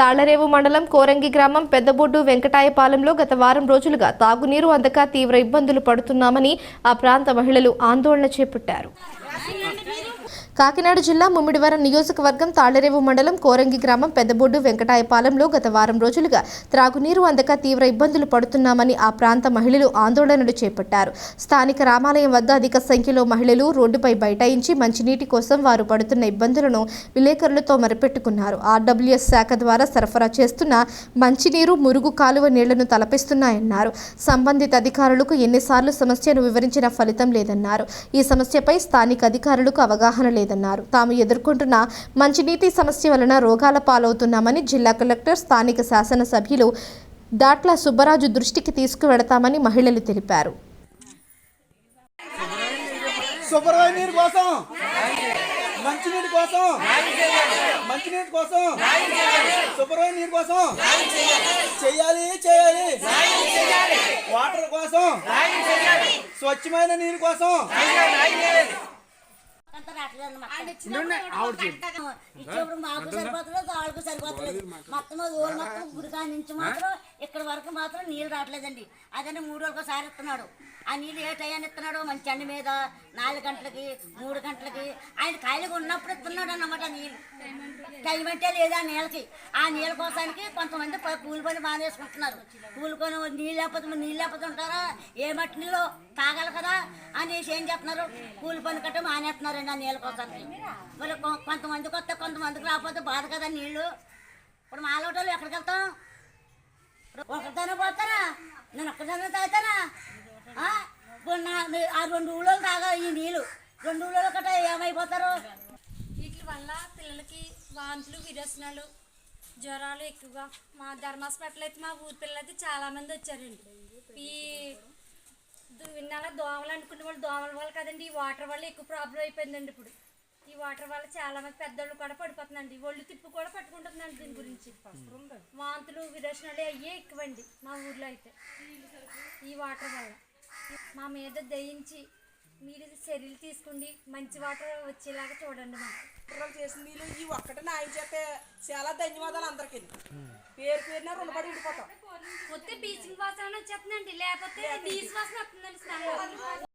తాళ్ళరేవు మండలం కోరంగి గ్రామం పెద్దబొడ్డు వెంకటాయపాలెంలో గత వారం రోజులుగా తాగునీరు అందక తీవ్ర ఇబ్బందులు పడుతున్నామని ఆ ప్రాంత మహిళలు ఆందోళన చేపట్టారు. కాకినాడ జిల్లా ముమ్మిడివరం నియోజకవర్గం తాళ్ళరేవు మండలం కోరంగి గ్రామం పెద్దబొడ్డు వెంకటాయపాలెంలో గత వారం రోజులుగా త్రాగునీరు అందక తీవ్ర ఇబ్బందులు పడుతున్నామని ఆ ప్రాంత మహిళలు ఆందోళనలు చేపట్టారు. స్థానిక రామాలయం వద్ద అధిక సంఖ్యలో మహిళలు రోడ్డుపై బైఠాయించి మంచినీటి కోసం వారు పడుతున్న ఇబ్బందులను విలేకరులతో మరిపెట్టుకున్నారు. ఆర్డబ్ల్యూఎస్ శాఖ ద్వారా సరఫరా చేస్తున్న మంచినీరు మురుగు కాలువ నీళ్ళను తలపిస్తున్నాయన్నారు. సంబంధిత అధికారులకు ఎన్నిసార్లు సమస్యను వివరించిన ఫలితం లేదన్నారు. ఈ సమస్యపై స్థానిక అధికారులకు అవగాహన లేదు. లేదన్నారు. తాము ఎదుర్కొంటున్న మంచినీటి సమస్య వలన రోగాల పాలవుతున్నామని జిల్లా కలెక్టర్ స్థానిక శాసనసభ్యులు దాట్ల సుబ్బరాజు దృష్టికి తీసుకువెడతామని మహిళలు తెలిపారు. నీరు కోసం మంచినీటి కోసం మంచినీటి కోసం శుభ్రమైన నీరు కోసం చెయ్యాలి చేయాలి వాటర్ కోసం స్వచ్ఛమైన నీరు కోసం ఇచ్చేప్పుడు మాకు సరిపోతలేదు వాళ్ళకు సరిపోతలేదు. మొత్తం అది ఊరు మొత్తం గుడికా నుంచి మాత్రం ఇక్కడ వరకు మాత్రం నీళ్ళు రావట్లేదండి. అదని మూడు రోజులకోసారి ఒకసారి ఇస్తున్నాడు. ఆ నీళ్ళు ఏ టైం ఇస్తున్నాడు మంచి చెండు మీద నాలుగు గంటలకి మూడు గంటలకి. ఆయన ఖాళీగా ఉన్నప్పుడు ఇస్తున్నాడు అన్నమాట నీళ్ళు. టైం అంటే లేదు ఆ నీళ్ళకి. ఆ నీళ్ళ కోసానికి కొంతమంది ప- కూలి పని మానేసుకుంటున్నారు కూలి నీళ్ళు లేకపోతే నీళ్ళు లేకపోతే ఉంటారా? ఏ మట్టి నీళ్ళు తాగాలి కదా? అనేసి ఏం చెప్తున్నారు కూలి పని కట్ట మానేస్తున్నారండి ఆ నీళ్ళ కోసానికి. మరి కొంతమందికి వస్తే కొంతమందికి రాకపోతే బాధ కదా నీళ్ళు. ఇప్పుడు మాలోటోళ్ళు ఎక్కడికి వెళ్తాం? ఒకరితోనే పోతారా నేను ఒక్కదానే తాగుతానా? ఆ? ఇప్పుడు నా ఆ రెండు ఊళ్ళో తాగా ఈ నీళ్ళు. రెండు ఊళ్ళో కట్ట ఏమైపోతారు? వీటి వల్ల పిల్లలకి వాంతులు విరోచనాలు జ్వరాలు ఎక్కువగా. మా ధర్మాస్పేటలో అయితే మా ఊరి పిల్లలు అయితే చాలామంది వచ్చారండి. ఈ దు- దోమలు అనుకునే వాళ్ళు దోమల వల్ల కదండి ఈ వాటర్ వల్ల ఎక్కువ ప్రాబ్లం అయిపోయిందండి ఇప్పుడు. ఈ వాటర్ వల్ల చాలా మంది పెద్దోళ్ళు కూడా పడిపోతుందండి ఒళ్ళు తిప్పు కూడా పట్టుకుంటుందండి దీని గురించి. వాంతులు విరోచనాలు అయ్యే ఎక్కువండి మా ఊర్లో అయితే. ఈ వాటర్ వల్ల. మా మీద దయించి మీరు చర్యలు తీసుకోండి. మంచి వాటర్ వచ్చేలాగా చూడండి మాకు. చేసిన నీళ్ళు ఈ ఒక్కటే నాయం చేస్తే చాలా ధన్యవాదాలు అందరికీ. పేరు పేరున రుణపడి ఉండిపోతాం. వస్తే బీచింగ్ వాసన వచ్చేస్తుందండి లేకపోతే నీసు వాసన వస్తుందండి